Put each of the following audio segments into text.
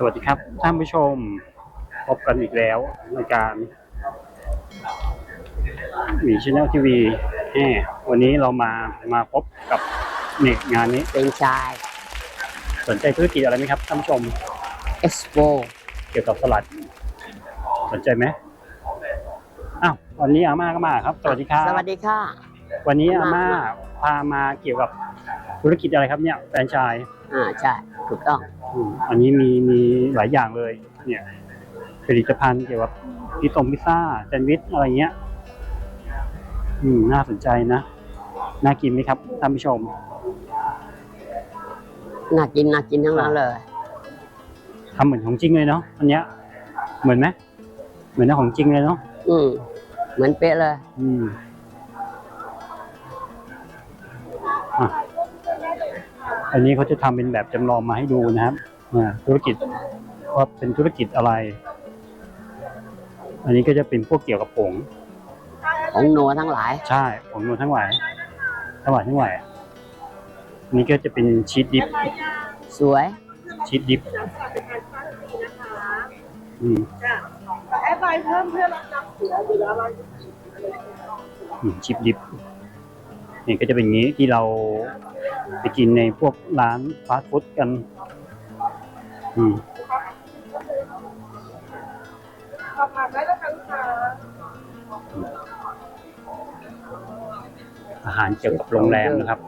สวัสดีครับท่านผู้ชมพบกันอีกแล้วในการหมีชแนลทีวีแหมวันนี้เรามามาพบกับเนี่ยงานนี้เป็นชายสนใจธุรกิจอะไรไหมครับท่านผู้ชมเอ็กซ์โปเกี่ยวกับสลัด สนใจไหมอ้าววันนี้อาม่าก็มาครับ สวัสดีครับสวัสดีค่ะ วันนี้อาม่าพามาเกี่ยวกับ ธุรกิจอะไรครับเนี่ยแฟรนไชส์อ่าใช่ถูกต้องอืมอันนี้มีมีหลายอย่างเลยเนี่ยผลิตภัณฑ์เกี่ยวกับพิซซ่งพิซซ่าแซนด์วิชอะไรเงี้ยอืมน่าสนใจนะน่ากินไหมครับท่านผู้ชม น่ากินน่ากินทั้งนั้นเลยทำเหมือนของจริงเลยเนาะอันเนี้ย เหมือนไหมเหมือนของจริงเลยเนาะอืมเหมือนเป๊ะเลย อืม อันนี้เขาจะทำเป็นแบบจำลองมาให้ดูนะครับอ่าธุรกิจว่าเป็นธุรกิจอะไร อันนี้ก็จะเป็นพวกเกี่ยวกับผงของนัวทั้งหลาย ใช่ผงนวลทั้งหลายทั้งหลายทั้งหลายอันนี้ก็จะเป็นชีสดิฟสวยชีสดิฟอืมแอดไลน์เพิ่มเพื่อรับนับเสืออยู่แล้วเราอืมชีสดิฟ นี่ก็จะเป็นอย่างนี้ที่เราไปกินในพวกร้านฟาสต์ฟู้ดกันอืมสอบถามได้นะคะลูกค้าอาหารเกี่ยวกับโรงแรมนะครับ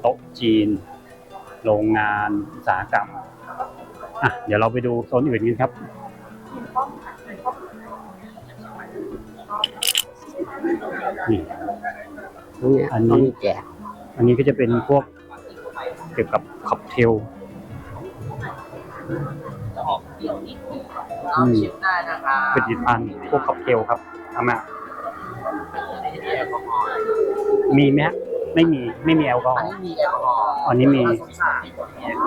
โต๊ะจีน โรงงานอุตสาหกรรมอะเดี๋ยวเราไปดูโซนอื่นกันครับนี่ ตรงเนี้ยอันนี้เขามีแจกอันนี้ก็จะเป็นพวกเกี่ยวกับค็อกเทลอืมชิมได้นะคะผลิตภัณฑ์พวกค็อกเทลครับอามามีไหมฮะไม่มีไม่มีแอลกอฮอันอล์นี้มีแอลกอฮอล์อันนี้มี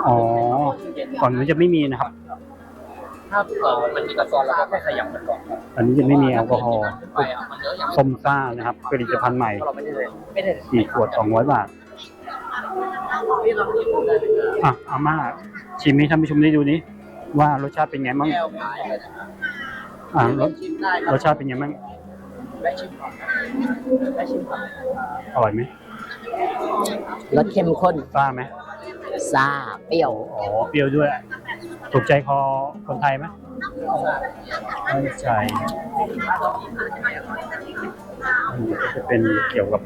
อ๋อ ก่อนมันจะไม่มีนะครับ ถ้าเกิดมันมีกระซอนแล้วก็แค่ขยับมันก่อนอันนี้จะไม่มีแอลกอฮอล์ไปอะมันเยอะอย่างส้มซ่านะครับผลิตภัณฑ์ใหม่เราไม่ได้เลยไม่ได้สี่ขวดสองร้อยบาทที่เราชิมได้เลยอะอาม่าชิมให้ท่านผู้ชมได้ดูนี้ว่ารสชาติเป็นไงบ้างแก้วขายเลยอ่ารสชิมได้ครสชาติเป็นไงบ้างแวะชิมก่อนแวะชิมก่อนอร่อยไหมรสเข้มข้นซ่าไหม ซ่าเปรี้ยวอ๋อเปรี้ยวด้วย ถูกใจคอคนไทยไหมไม่ใช่อันนี้ก็จะเป็นเกี่ยวกับ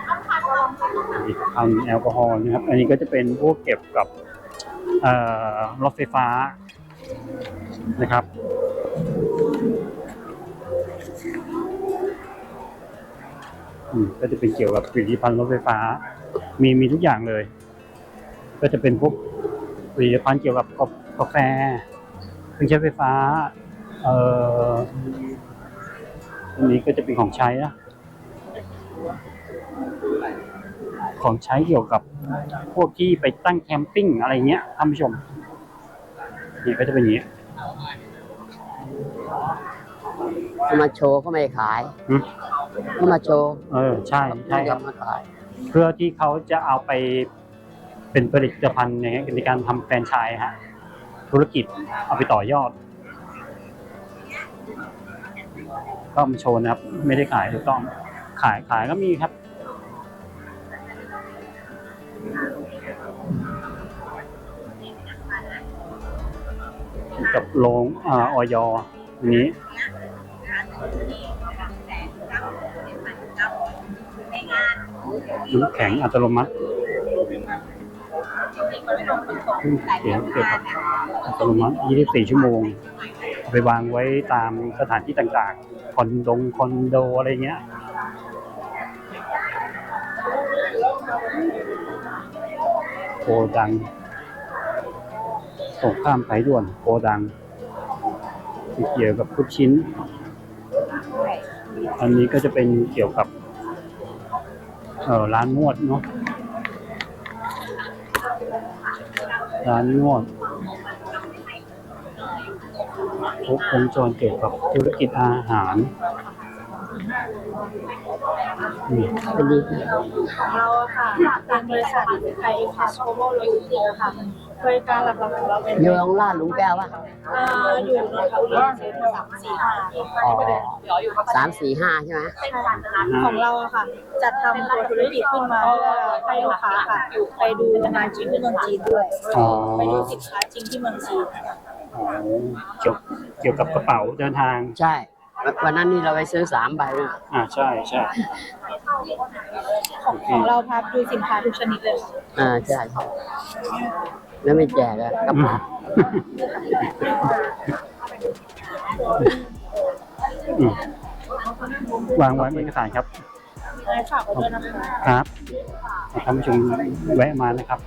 ผลิตภัณฑ์แอลกอฮอล์นะครับ อันนี้ก็จะเป็นพวกเกี่ยวกับรถไฟฟ้านะครับอืมก็จะเป็นเกี่ยวกับผลิตภัณฑ์รถไฟฟ้า มีมีทุกอย่างเลย ก็จะเป็นพวกผลิตภัณฑ์เกี่ยวกับกาแฟเครื่องใช้ไฟฟ้า เอ่ออันนี้ก็จะเป็นของใช้นะของใช้เกี่ยวกับพวกที่ไปตั้งแคมปิ้งอะไรเงี้ยท่านผู้ชมนี่ก็จะเป็นอย่างนี้เอามาโชว์เขาไม่ขายอืม เขามาโชว์เออใช่ใช่ครับไม่ได้มาขาย เพื่อที่เขาจะเอาไป เป็นผลิตภัณฑ์ในในการทำแฟรนไชส์ฮะธุรกิจเอาไปต่อยอด ก็มาโชว์นะครับ ไม่ได้ขายถูกต้อง ขายขายก็มีครับ กับโรงอออยอันนี้น้ำแข็งอัตโนมัติ เขียนเกี่ยวกับอัตโนมัติ24 ชั่วโมงเอาไปวางไว้ตามสถานที่ต่างๆ คอนโดงคอนโดอะไรเงี้ยโกดังส่งข้ามสายด่วนโกดัง เกี่ยวกับทุกชิ้น อันนี้ก็จะเป็นเกี่ยวกับร้านนวดเนาะ ร้านนวดครบวงจรเกี่ยวกับธุรกิจอาหารนี่เป็นดีของเราอะค่ะจากบริษัทไทยคาสโชโมโลจิสติกส์ค่ะ บริการหลักๆของเราเป็นอยู่ตรงลาดหลุมแก้วป่ะอ่าอยู่แถวๆนี้สามสี่ห้าอ๋อสามสี่ห้าใช่ไหมของเราอะค่ะ จัดทำตัวธุรกิจขึ้นมาเพื่อให้ลูกค้าค่ะ ไปดูงานจริงที่เมืองจีนด้วยอ๋อไปดูสินค้าจริงที่เมืองจีนอ๋อเกี่ยวเกี่ยวกับกระเป๋าเดินทางใช่วันนั้นนี่เราไปซื้อสามใบเลยอ่าใช่ใช่ของของเราพาไปดูสินค้าทุกชนิดเลยค่ะอ่าใช่ใช่ แล้วไม่แจกอะกระอืมเป๋าอืมวางไว้บนเอกสารครับได้ฝากไว้ด้วยนะคะครับท่านผู้ชมแวะมานะครับ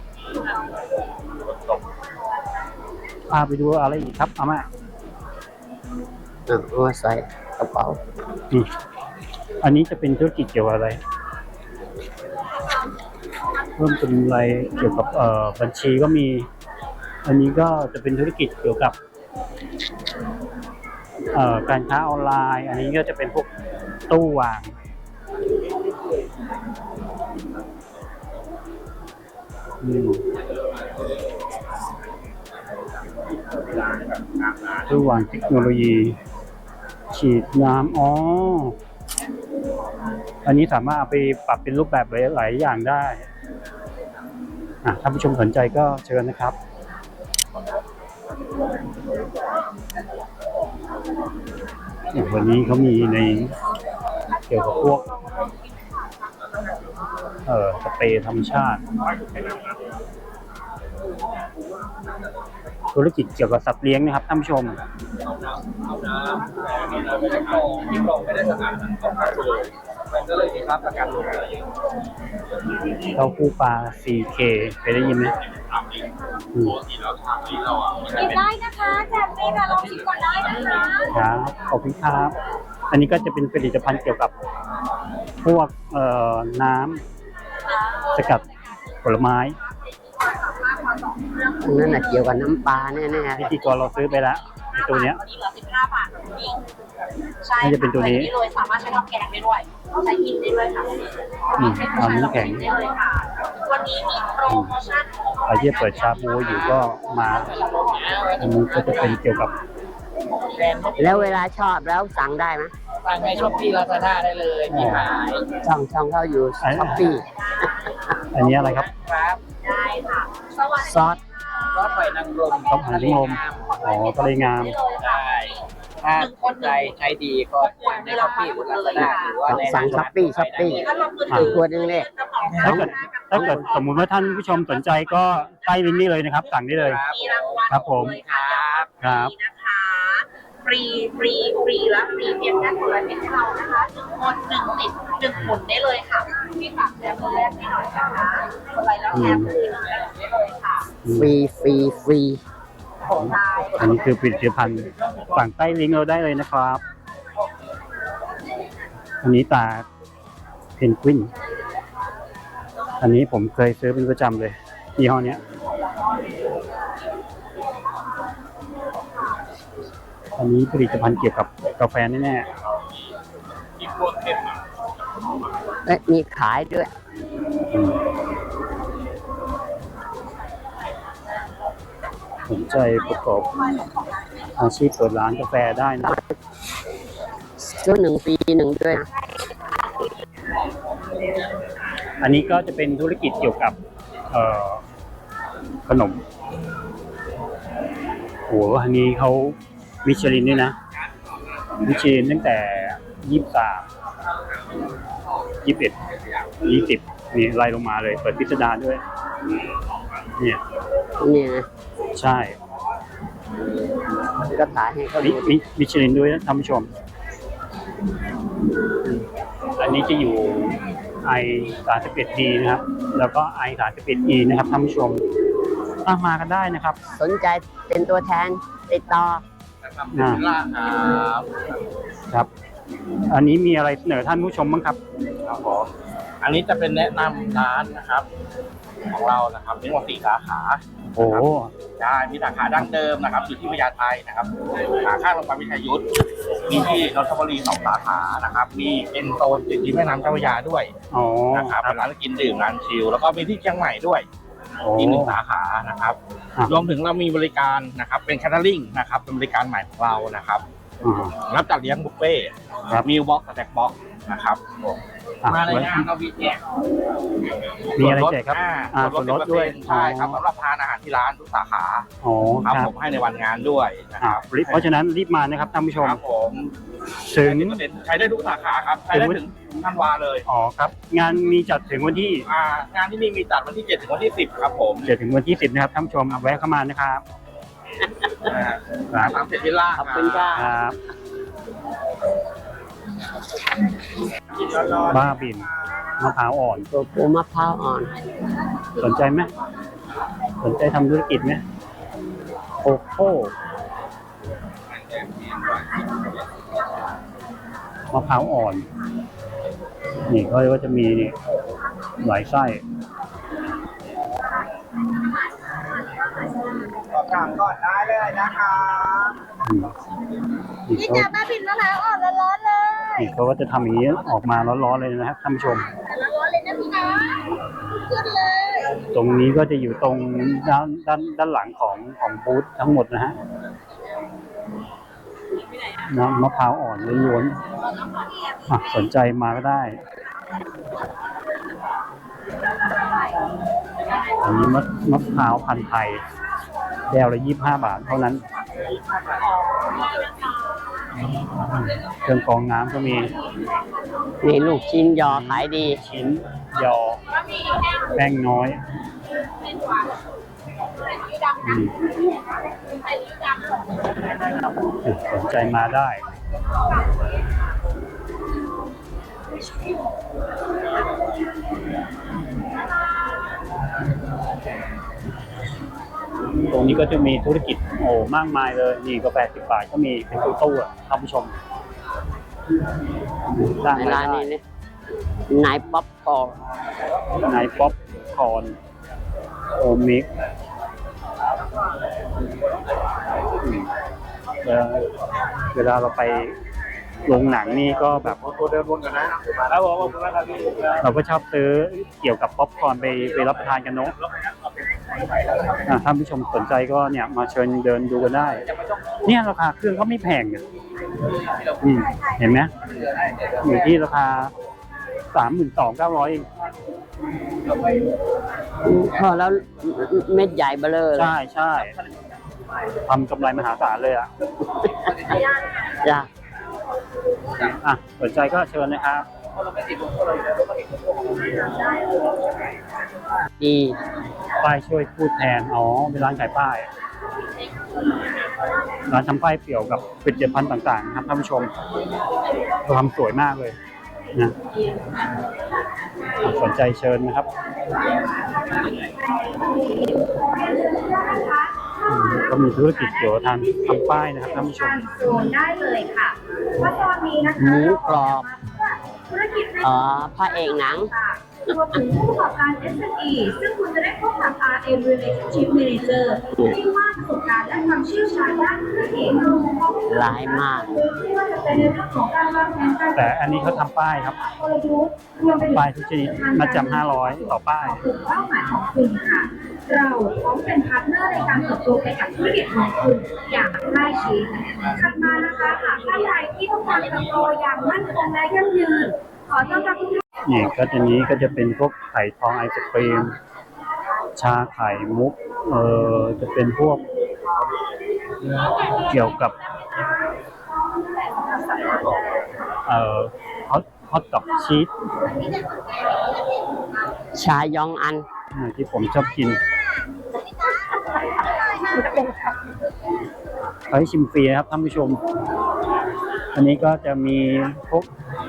พาไปดูอะไรอีกครับอาม่าอะเอามาใส่กระเป๋าอืมอันนี้จะเป็นธุรกิจเกี่ยวกับอะไร เพิ่มเป็นอะไรเกี่ยวกับบัญชีก็มี อันนี้ก็จะเป็นธุรกิจเกี่ยวกับการค้าออนไลน์ อันนี้ก็จะเป็นพวกตู้วาง ตู้วางเทคโนโลยี ฉีดน้ำอ๋ออันนี้สามารถเอาไปปรับเป็นรูปแบบหลาย ๆ อย่างได้ อะถ้าผู้ชมสนใจก็เชิญนะครับ วันนี้เขามีในเกี่ยวกับพวก เอ่อสเปรย์ธรรมชาติ ธุรกิจเกี่ยวกับสัตว์เลี้ยงนะครับท่านผู้ชมเอาน้ำเอาน้ำไม่ได้กรองที่กรองไม่ได้สะอาดนะต้องพักเลย มันก็เลยมีครับประกันลงเลยเต้าหู้ปลา 4K เคยได้ยินไหมอืมกินได้นะคะแจกฟรีค่ะลองชิมก่อนได้นะคะครับขอบคุณครับ อันนี้ก็จะเป็นผลิตภัณฑ์เกี่ยวกับ พวกเอ่อน้ำสกัดผลไม้อันนั้นน่ะเกี่ยวกับน้ำปลาแน่ๆพิธีกรเราซื้อไปแล้ว ไอ้ตัวเนี้ยตัวนี้เหลือสิบห้าบาทค่ะคุณหญิงใช่น่าจะเป็นตัวนี้ใส่เลยสามารถใช้ทำแกงได้ด้วยใช้กินได้ด้วยค่ะอืมเอาน้ำแข็งได้เลยค่ะวันนี้มีโปรโมชั่นใครที่เปิดชาบูอยู่ก็มาอันนี้ก็จะเป็นเกี่ยวกับแบรนด์แล้วเวลาชอบแล้วสั่งได้ไหมสั่งในช้อปปี้ลาซาด้าได้เลยมีขายช่องช่องเขาอยู่ช้อปปี้อันนี้อะไรครับ ครับได้ค่ะสวัสดีซอสรสหอยนางรมต้มหอยนางรม อ๋อทะเลงาม ได้ ถ้าคนใจใช้ดีก็สั่งในช้อปปี้หรือลาซาด้าหรือว่าในสั่งช้อปปี้ช้อปปี้ถ้าลงมืออ่าถือขวดหนึงเลยถ้าเกิดถ้าเกิดสมมุติว่าท่านผู้ชมสนใจก็ใต้ลิงก์นี้เลยนะครับ สั่งได้เลยครับมีรางวัลครับผมเลยค่ะครับฟรีนะคะฟรีฟรีฟรีและฟรีเพียงแค่คนละนิดให้เรานะคะหนึ่งคนหนึ่งติดหนึ่งหมุนได้เลยค่ะพี่ฝากแชร์คนแรกให้หน่อยนะคะคนไรแล้วแชร์คนที่หนึ่งได้เลยค่ะ ฟรีฟรีฟรี ได้อันนี้คือผลิตภัณฑ์สั่งใต้ลิงก์เราได้เลยนะครับ อันนี้ตาเพนกวิน อันนี้ผมเคยซื้อเป็นประจำเลยยี่ห้อเนี้ยอันนี้ผลิตภัณฑ์เกี่ยวกับกาแฟแน่เอ๊ะมีขายด้วยๆอืม สนใจประกอบอาชีพเปิดร้านกาแฟได้นะซื้อหนึ่งปีหนึ่งด้วยนะอันนี้ก็จะเป็นธุรกิจเกี่ยวกับเอ่อขนมโหอันนี้เขามิชลินด้วยนะ มิชลินตั้งแต่ยี่สิบสามยี่สิบเอ็ดยี่สิบนี่ไล่ลงมาเลย เปิดพิสดารด้วย เนี่ยเนี่ยนะ ใช่ก็ถ่ายให้เขามิดูมิมิชลินด้วยนะท่านผู้ชม อันนี้จะอยู่ i 3 1 d นะครับ แล้วก็ i 3 1 e นะครับท่านผู้ชมอะมากันได้นะครับ สนใจเป็นตัวแทนติดต่อ นะครับเป็นล่าครับครับ อันนี้มีอะไรเสนอท่านผู้ชมบ้างครับ ครับผมอันนี้จะเป็นแนะนำร้านนะครับ ของเรานะครับมีทั้งหมดสี่สาขา โอ้โหได้มีสาขาดั้งเดิมนะครับอยู่ที่พญาไทนะครับสาขาโรงพยาบาลวิทยุทธมีที่นนทบุรีสองสาขานะครับ มีเป็นโซนติดที่แม่น้ำเจ้าพระยาด้วยอ๋อนะครับครัเป็นร้านกินดื่มร้านชิลแล้วก็มีที่เชียงใหม่ด้วยโอ้อีกหนึ่งสาขานะครับอะรวมถึงเรามีบริการนะครับ เป็นแคทเทอริงนะครับเป็นบริการใหม่ของเรานะครับ อ่า รับจัดเลี้ยงบุฟเฟ่ต์ครับ มิลบ็อกสแต็กบ็อกนะครับผมอะ มาในงานเรามีแจกมีอะไรแจกครับอ่าอ่าส่วนลดส่วนลดด้วย10%ใช่ครับสำหรับทานอาหารที่ร้านทุกสาขาอ๋อครับครับผมให้ในวันงานด้วยนะคอ่ารับเพราะฉะนั้นรีบมานะครับท่านผู้ชม ครับผมถึงใช้ได้ทุกสาขาครับใช้ได้ถึงธันวาเลย อ๋อครับ งานมีจัดถึงวันที่อ่างานที่นี่มีจัดวันที่ 7 ถึงวันที่ 10 ครับผมเจ็ดถึงวันที่สิบนะครับท่านผู้ชมแวะเข้ามานะครับนะฮะ ครับสามเสร็จวิลล่าขอบคุณค่ะครับร้อนบ้าบินมะพร้าวอ่อนตัวปูมะพร้าวอ่อน สนใจไหมสนใจทำธุรกิจไหมโคโค่มะพร้าวอ่อน นี่เขาก็จะมีนี่หลายไส้ สอบถามก่อนได้เลยนะคะอืมนี่นี่เขาจ้าบ้าบินมะพร้าวอ่อนร้อนๆเลยนี่เขาก็จะทำอย่างนี้ออกมาร้อนๆเลยนะครับท่านผู้ชมร้อนๆเลยนะพี่นะขึ้นเลยตรงนี้ก็จะอยู่ตรงด้านด้านด้านหลังของของบูธทั้งหมดนะฮะน้ำมะพร้าวอ่อนล้วนๆอะสนใจมาก็ได้อันนี้มะมะพร้าวพันธุ์ไทย แก้วละยี่ห้าบาทเท่านั้น เครื่องกรองน้ำก็มีนี่ลูกชิ้นยอขายดี ชิ้นยอ แป้งน้อยอืมสนใจมาได้ ตรงนี้ก็จะมีธุรกิจโอ้มากมายเลยนี่ก็แปดสิบบาทก็มีเป็นตู้ตู้ๆอะท่านผู้ชมสร้างในรายร้านได้นี้เนี่ยนายป๊อปคอร์นนายป๊อปคอร์นโอมิกอืมเวลาเวลาเราไปโรงหนังนี่ก็แบบ ตัวเดินวนกันนะครับผมขอบคุณมากครับพี่เราก็ชอบซื้อเกี่ยวกับป๊อปคอร์นไปไปรับประทานกันเนาะ อะท่านผู้ชมสนใจก็เนี่ยมาเชิญเดินดูกันได้ เนี่ยราคาเครื่องก็ไม่แพงเนี่ยอืมเห็นไหมอยู่ที่ราคาสามหมื่นสองเก้าร้อยเองพอแล้วเม็ดใหญ่เบลอเลยใช่ใช่ทำกำไรมหาศาลเลยอะจ้ะอะสนใจก็เชิญนะครับ ดีป้ายช่วยพูดแทน อ๋อ เป็นร้านขายป้าย ร้านทำป้ายเปี่ยวกับผลิตภัณฑ์ต่างๆครับท่านผู้ชมทำสวยมากเลยนะอะสนใจเชิญนะครับอืมก็มีธุรกิจเกี่ยวกับทางทำป้ายนะครับท่านผู้ชมโซนได้เลยค่ะว่าตอนนี้นะหคะมูกรอบ ธุรกิจอ๋อพระเอกหนัง รวมถึงผู้ประกอบการ SME ซึ่งคุณจะได้พบกับ RM Relationship Manager ที่มากประสบการณ์และความเชี่ยวชาญด้านธุรกิจหลายมาก ไม่ว่าจะเป็นในเรื่องของการวางแผนการแต่อันนี้เขาทำป้ายครับ กลยุทธ์รวมไปถึงป้ายทุกชนิดมาจำห้าร้อยต่อป้าย กลุ่มเป้าหมายของคุณค่ะ เราพร้อมเป็นพาร์ทเนอร์ในการเติบโตไปกับธุรกิจของคุณอย่างใกล้ชิดถัดมานะคะหากท่านใดที่ต้องการเติบโตอย่างมั่นคงและยั่งยืน ขอต้อนรับทุกท่านนี่ก็จะนี้ก็จะเป็นพวกไข่ทองไอศครีม ชาไข่มุก เออจะเป็นพวกเกี่ยวกับ เอ่อฮอตฮอตกับชีสชายองอันอ่าที่ผมชอบกิน เขาให้ชิมฟรีนะครับท่านผู้ชม อันนี้ก็จะมีพวก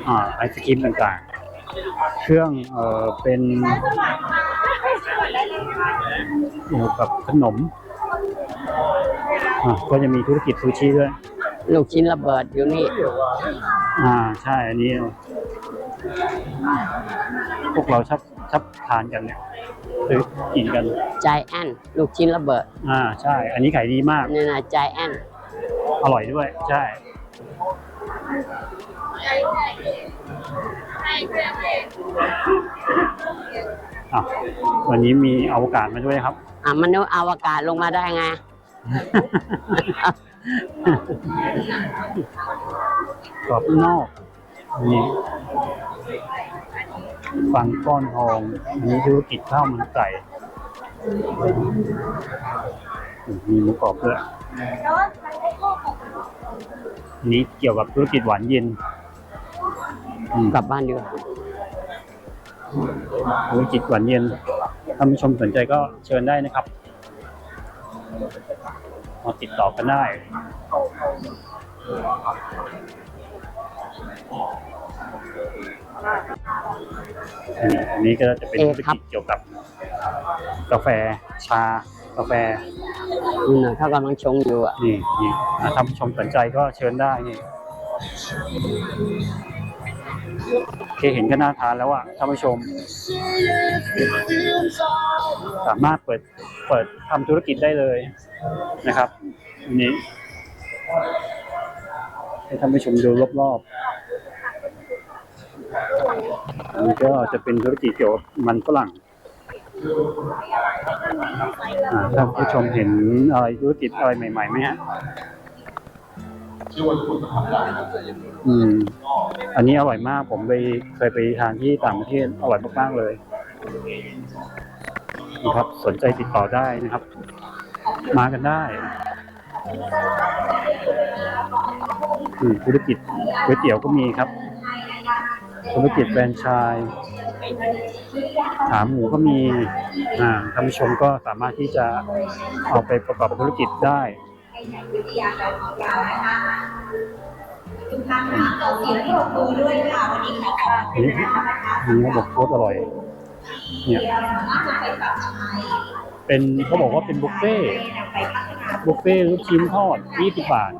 อ่าไอศครีมต่างๆ เครื่องเอ่อเป็นเกี่ยวกับขนมอ่าก็จะมีธุรกิจซูชิด้วย ลูกชิ้นระเบิดอยู่นี่ อ่าใช่ อันนี้ พวกเราชอบชอบทานกันเนี่ย ซื้อกินกันใจแอนลูกชิ้นระเบิดอ่าใช่ อันนี้ขายดีมากนี่นะใจแอนอร่อยด้วย ใช่ออะวันนี้มีอวกาศมาด้วยครับ อะมนุษย์อวกาศลงมาได้ไง กรอบนอกนี่ ฟังก้อนทอง อันนี้ธุรกิจข้าวมันไก่มีหมูกรอบด้วยอันนี้เกี่ยวกับธุรกิจหวานเย็นอืมกลับบ้านดีกว่าธุรกิจหวานเย็นท่านผู้ชมสนใจก็เชิญได้นะครับมาติดต่อกันได้ อันนี้อันนี้ก็จะเป็นธุรกิจเกี่ยวกับกาแฟชากาแฟนี่นะเขากำลังชงอยู่อะนี่นี่อะท่านผู้ชมสนใจก็เชิญได้นี่เคเห็นก็น่าทานแล้วอะท่านผู้ชม สามารถเปิดเปิดทำธุรกิจได้เลยนะครับอันนี้ให้ท่านผู้ชมดูรอบๆ อันนี้ก็จะเป็นธุรกิจเกี่ยวกับมันฝรั่งอ่าท่านผู้ชมเห็นอะไรธุรกิจอะไรใหม่ๆไหมฮะอืม อันนี้อร่อยมาก ผมไปเคยไปทานที่ต่างประเทศอร่อยมากๆเลยนะครับสนใจติดต่อได้นะครับ มากันได้ธุรกิจก๋วยเตี๋ยวก็มีครับ ธุรกิจแฟรนไชส์ขามหมูก็มีอ่าท่านผู้ชมก็สามารถที่จะเอาไปประกอบธุรกิจได้ทุกท่านคะขอเสียงปรบมือด้วยค่ะวันนี้ขอขอบอันนี้อันนี้เขาบอกโคตรอร่อย เนี่ยเป็นเขาบอกว่าเป็นบุฟเฟ่บุฟเฟ่ลูกชิ้นทอด 20 บาท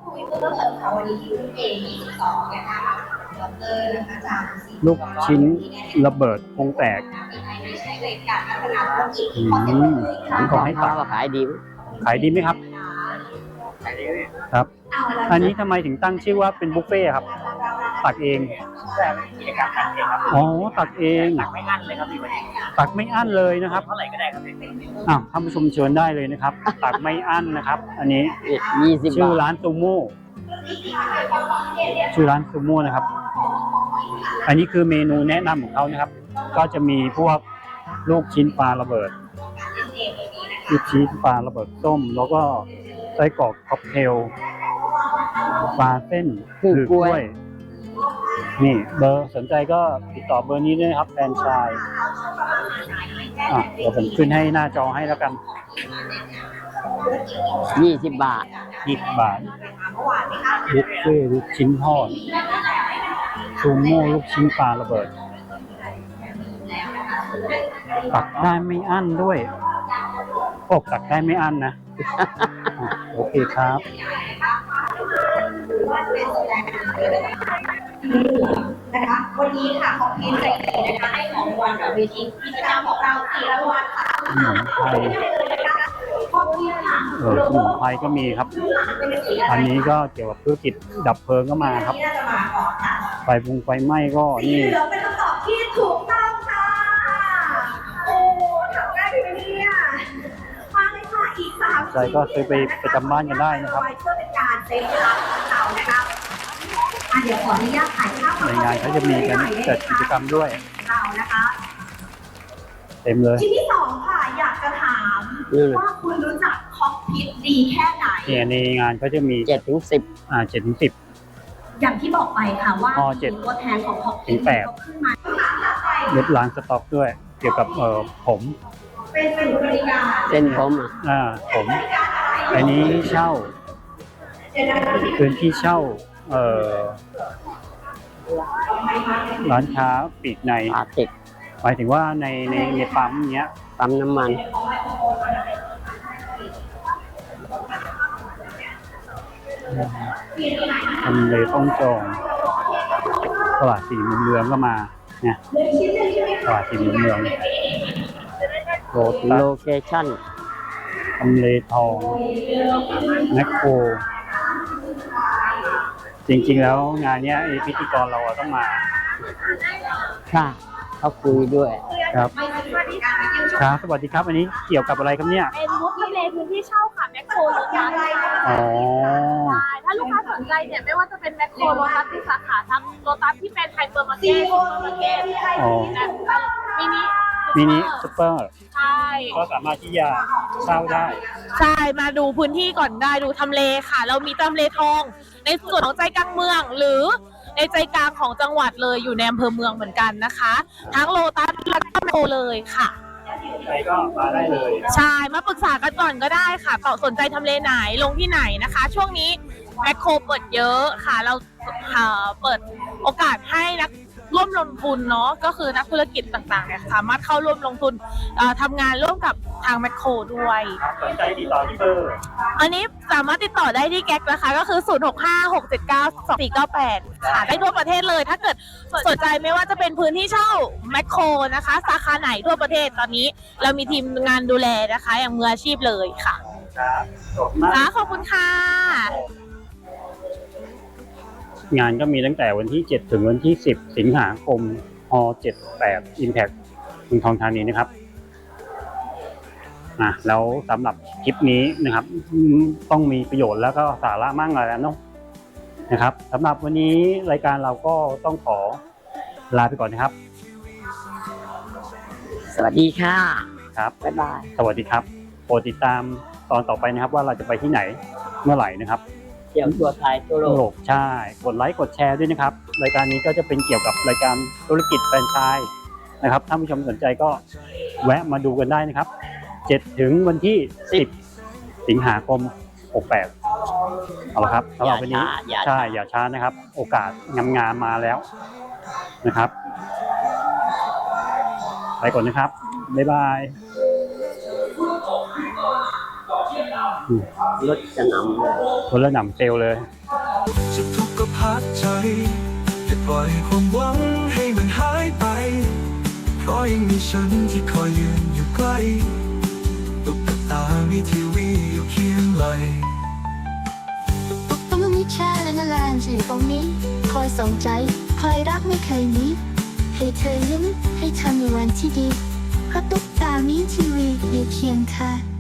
วันนี้ที่เอ22นะคะดรนะคะจาก ลูกชิ้นระเบิดคงแตกมีใครได้ใช้ในการพัฒนาธุรกิจอืขอเสียงปรบมมือถามค่ะขอให้ตักเขาขายดีไหมขายดีไหมครับ ครับเอาละอันนี้ทำไมถึงตั้งชื่อว่าเป็นบุฟเฟ่ต์ครับ ตักเองกิจกรรมตัดเองครับอ๋อตักเองไม่อั้นเลยครับพี่วันนี้ตักไม่อั้นเลยนะครับเท่าไหร่ก็ได้ครับพี่อ้าวท่านผู้ชมเชิญได้เลยนะครับ ตักไม่อั้นนะครับ อันนี้ยี่สิบชื่อบาทร้านซูโม่ชื่อร้านซูโม่นะครับ อันนี้คือเมนูแนะนำของเขานะครับ ก็จะมีพวกลูกชิ้นปลาระเบิด ลูกชิ้นปลาระเบิดส้ม แล้วก็ไส้กรอกค็อกเทลปลาเส้นคือกล้วย นี่เบอร์สนใจก็ติดต่อเบอร์นี้ด้วยนะครับแฟนชายอะเดี๋ยวผมขึ้นให้หน้าจอให้แล้วกันยี่สิบบาท20บาทบุฟเฟ่ต์ลูกชิ้นทอด ซูโม่ลูกชิ้นปลาระเบิด ตักได้ไม่อั้นด้วยโอ้ตักได้ไม่อั้นนะอะโอเคครับนะคะวันนี้ค่ะของทีมใจดีนะคะให้ของรางวัลกับเวทีกิจกรรมของเราสี่รางวัลค่ะขนมไทยขอบคุณค่ะเออขนมไทยก็มีครับ อันนี้ก็เกี่ยวกับธุรกิจดับเพลิงก็มาครับ ที่น่าจะมาก่อนค่ะไฟปุงไฟไหม้ก็สีนี่เหลืองเป็นคำตอบที่ถูกต้องค่ะ โอ้ทำได้ไหมเนี่ยมาเลยค่ะอีกสามใจก็ซื้อไปประจำบ้านกันได้นะครับ เพื่อเป็นการเซฟเวลาของเรานะคะอะเดี๋ยวขออนุญาตถ่ายภาพในงานเขาจะมีกันจัดกิจกรรมด้วย เรานะคะ เต็มเลย ชิ้นที่สองค่ะ อยากจะถามนี่เลยว่าคุณรู้จักคอกพิทดีแค่ไหน เนี่ยในงานเขาจะมีเจ็ดถึงสิบอ่าเจ็ดถึงสิบ อย่างที่บอกไปค่ะว่าข้อเจ็ด ตัวแทนของคอกถึพิงทแปดขึ้นมาลดล้างสต็อกด้วย เกี่ยวกับเอ่อผมเป็นเป็นบริการเส้นผมอะอ่าผมอันนี้เช่าเดี๋ยวนะคะพื้นที่เช่าเอ่อร้านค้าปลีกในปลาติกหมายถึงว่าในในในปั๊มเนี้ย ปั๊มน้ำมัน ทำเลต้องจอง ตลาดสีมุมเรืองก็มาเนี่ยตลาดสีมุมเรืองโรตัโลสเคชั่นทำเลทองแมคโครจริงๆ แล้วงานเนี้ยไอพิธีกรเราอะต้องมา ค่ะเขาคุยด้วยครับไม่ใช่บริการครับ สวัสดีครับ อันนี้เกี่ยวกับอะไรครับเนี่ย เป็นมุกทำเลพื้นที่เช่า ค่ะแมคโครโลตัสค่ะอ๋อ ใช่ถ้าลูกค้าสนใจเนี่ยไม่ว่าจะเป็นแมคโครโลตัสที่สาขาทั้งโลตัสที่เป็นไฮเปอร์มาร์เก็ตซูเปอร์มาร์เก็ตอ๋อมินิมินิซุปเปอร์ใช่ ก็สามารถที่จะเช่าได้ ใช่ มาดูพื้นที่ก่อนได้ดูทำเลค่ะ เรามีทำเลทอง ในส่วนของใจกลางเมือง หรือในใจกลางของจังหวัดเลยอยู่ในอำเภอเมืองเหมือนกันนะคะ ทั้งโลตัสและก็แมคโครเลยค่ะ ใครก็มาได้เลยใช่มาปรึกษากันก่อนก็ได้ค่ะต่อสนใจทำเลไหนลงที่ไหนนะคะ ช่วงนี้แมคโครเปิดเยอะค่ะ เราเอ่อเปิดโอกาสให้นัก ร่วมลงทุนเนาะก็คือนักธุรกิจต่างๆเนี่ยสามารถเข้าร่วมลงทุนเอ่อทำงานร่วมกับทางแมคโครด้วยครับสนใจติดต่อที่เบอร์อันนี้สามารถติดต่อได้ที่แก๊กนะคะ ก็คือ 0 6 5 6 7 9 2 4 9 8ค่ะได้ทั่วประเทศเลย ถ้าเกิดสนใจไม่ว่าจะเป็นพื้นที่เช่าแมคโครนะคะ สาขาไหนทั่วประเทศตอนนี้ เรามีทีมงานดูแลนะคะ อย่างมืออาชีพเลยค่ะครับขอบคุณมากค่ะขอบคุณค่ะ งานก็มีตั้งแต่วันที่ 7 ถึงวันที่ 10 สิงหาคมฮ78 Impact เมืองทองธานีนะครับอะแล้วสำหรับคลิปนี้นะครับอืมต้องมีประโยชน์แล้วก็สาระมากเลยแล้วเนาะนะครับสำหรับวันนี้รายการเราก็ต้องขอลาไปก่อนนะครับ สวัสดีค่ะ ครับ บ๊ายบาย สวัสดีครับโปรดติดตามตอนต่อไปนะครับว่าเราจะไปที่ไหนเมื่อไหร่นะครับ เที่ยวทั่วไทยทั่วโลโลกกใช่ กดไลค์กดแชร์ด้วยนะครับ รายการนี้ก็จะเป็นเกี่ยวกับรายการธุรกิจแฟรนไชส์นะครับถ้าผู้ชมสนใจก็แวะมาดูกันได้นะครับ 7 ถึงวันที่ 10 สิงหาคม 68 เอาละครับสำหรับวันนี้อย่าช้า ใช่อย่าช้านะครับ โอกาสงามๆมาแล้วนะครับ ไปก่อนนะครับ บ๊ายบาย รถจะนำเลยคนละหนำเซลลเลย จะทุกข์ก็พักใจอย่าปล่อยความหวังให้มันหายไป เพราะยังมีฉันที่คอยยืนอยู่ใกล้ตุ๊กตามีทีวีอยู่เคียงไหลต้องมีแค่และแลนอยู่ตรงนี้ คอยส่งใจ คอยรักไม่เคยหนี้ให้เธอยิ้มให้เธอมีวันที่ดีเพราะตุ๊กตามีทีวีอยู่เคียงข้าง